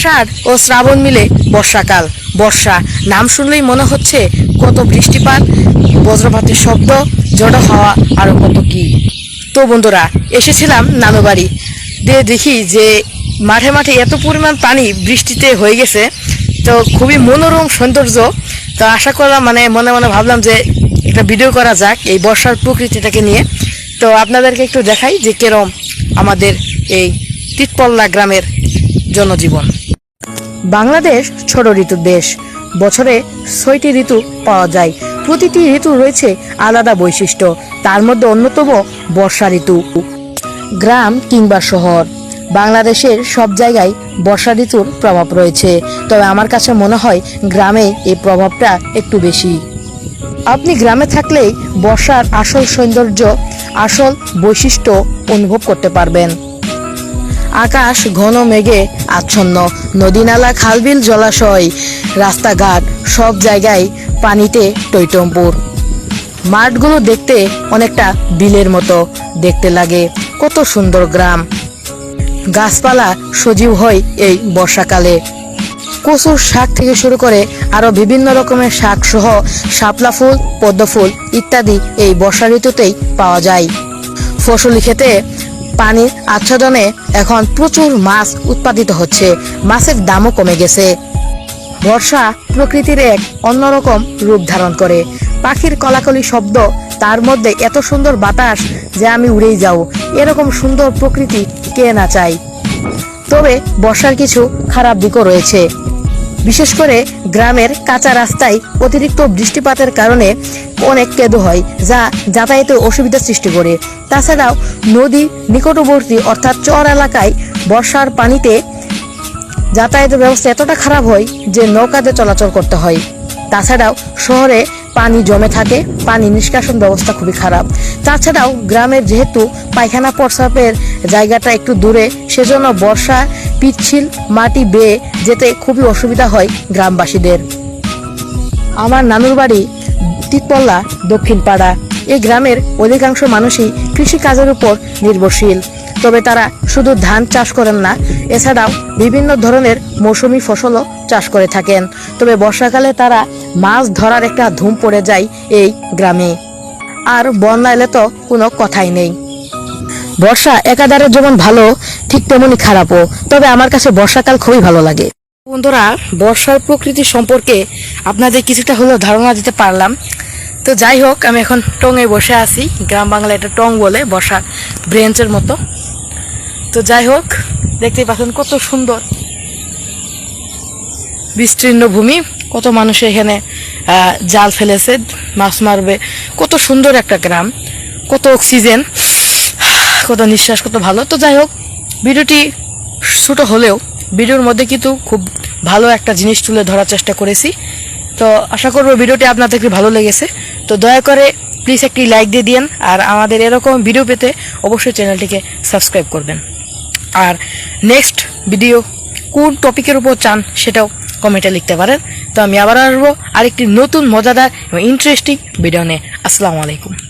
আষাঢ় ও শ্রাবণ মিলে বর্ষাকাল। বর্ষা, নাম শুনলেই মনে হচ্ছে কত বৃষ্টিপাত, বজ্রপাতের শব্দ, জড়ো হওয়া আরও কত কি। তো বন্ধুরা, এসেছিলাম নানু বাড়ি দিয়ে দেখি যে মাঠে মাঠে এত পরিমাণ পানি বৃষ্টিতে হয়ে গেছে, তো খুবই মনোরম সৌন্দর্য। তো আশা করলাম মানে মনে মনে ভাবলাম যে একটা ভিডিও করা যাক এই বর্ষার প্রকৃতিটাকে নিয়ে। তো আপনাদেরকে একটু দেখাই যে কেরম আমাদের এই তিতপল্লা গ্রামের জনজীবন। বাংলাদেশ ছোট ঋতুর দেশ। বছরে ছয়টি ঋতু পাওয়া যায়। প্রতিটি ঋতু রয়েছে আলাদা বৈশিষ্ট্য। তার মধ্যে অন্যতম বর্ষা ঋতু। গ্রাম কিংবা শহর। বাংলাদেশের সব জায়গায় বর্ষা ঋতুর প্রভাব রয়েছে। তবে আমার কাছে মনে হয় গ্রামে এই প্রভাবটা একটু বেশি। আপনি গ্রামে থাকলেই বর্ষার আসল সৌন্দর্য, আসল বৈশিষ্ট্য অনুভব করতে পারবেন। আকাশ ঘন মেঘে আচ্ছন্ন, নদী নালা, খালবিল জলাশয়, রাস্তাঘাট, সব জায়গায় পানিতে টৈটম্পুর মাঠগুলো দেখতে অনেকটা বিলের মতো, দেখতে লাগে কত সুন্দর গ্রাম। গাছপালা সজীব হয় এই বর্ষাকালে। কচুর শাক থেকে শুরু করে আরও বিভিন্ন রকমের শাক সহ শাপলা ফুল, পদ্ম ফুল ইত্যাদি এই বর্ষা ঋতুতেই পাওয়া যায়। ফসলি খেতে পানির আচ্ছাদনে এখন প্রচুর মাছ উৎপাদিত হচ্ছে। মাছের দামও কমে গেছে। বর্ষা প্রকৃতির এক অন্যরকম রূপ ধারণ করে। পাখির কলাকলি শব্দ তার মধ্যে এত সুন্দর বাতাস যে আমি উড়েই যাও। এরকম সুন্দর প্রকৃতি কে না চাই তবে বর্ষার কিছু খারাপ দিকও রয়েছে। বিশেষ করে গ্রামের কাঁচা রাস্তায় অতিরিক্ত বৃষ্টিপাতের কারণে অনেক কেঁদো হয়, যা যাতায়াতে অসুবিধা সৃষ্টি করে। তাছাড়াও নদী নিকটবর্তী অর্থাৎ চর এলাকায় বর্ষার পানিতে যাতায়াতের ব্যবস্থা এতটা খারাপ হয় যে নৌকাতে চলাচল করতে হয়। তাছাড়াও শহরে পানি জমে থাকে, পানি নিষ্কাশন ব্যবস্থা খুবই খারাপ। তাছাড়াও গ্রামের যেহেতু পায়খানা প্রস্রাবের জায়গাটা একটু দূরে, সেজন্য বর্ষা, পিচ্ছিল মাটি বেয়ে যেতে খুবই অসুবিধা হয় গ্রামবাসীদের। আমার নানুর বাড়ি তিতপল্লা দক্ষিণ পাড়া এই গ্রামের অধিকাংশ মানুষই কৃষি কাজের উপর নির্ভরশীল। তবে তারা শুধু ধান চাষ করেন না, এছাড়াও বিভিন্ন ধরনের মৌসুমি ফসলও চাষ করে থাকেন। তবে বর্ষাকালে তারা মাছ ধরার একটা ধুম পড়ে যায় এই গ্রামে। আর বন্যা এলে তো কোনো কথাই নেই। বর্ষা একাধারে যেমন ভালো, ঠিক তেমনই খারাপও। তবে আমার কাছে বর্ষাকাল খুবই ভালো লাগে। বন্ধুরা, বর্ষার প্রকৃতি সম্পর্কে আপনাদের কিছুটা হলেও ধারণা দিতে পারলাম। তো যাই হোক, আমি এখন টঙে বসে আছি। গ্রাম বাংলা এটা টং বলে বসার ব্রেঞ্চের মতো। তো যাই হোক, দেখতেই পাচ্ছেন কত সুন্দর। বিস্তীর্ণ ভূমি, কত মানুষ এখানে জাল ফেলেছে, মাছ মারবে। কত সুন্দর একটা গ্রাম, কত অক্সিজেন কত নিঃশ্বাস, কত ভালো। তো যাই হোক, ভিডিওটি ছোটো হলেও ভিডিওর মধ্যে কিন্তু খুব ভালো একটা জিনিস তুলে ধরার চেষ্টা করেছি। তো আশা করব ভিডিওটি আপনাদেরকে ভালো লেগেছে। তো দয়া করে প্লিজ একটি লাইক দিয়ে দিন আর আমাদের এরকম ভিডিও পেতে অবশ্যই চ্যানেলটিকে সাবস্ক্রাইব করবেন। আর নেক্সট ভিডিও কোন টপিকের উপর চান সেটাও কমেন্টে লিখতে পারেন। তো আমি আবার আসব আরেকটি নতুন মজাদার এবং ইন্টারেস্টিং ভিডিও নিয়ে। আসসালামু আলাইকুম।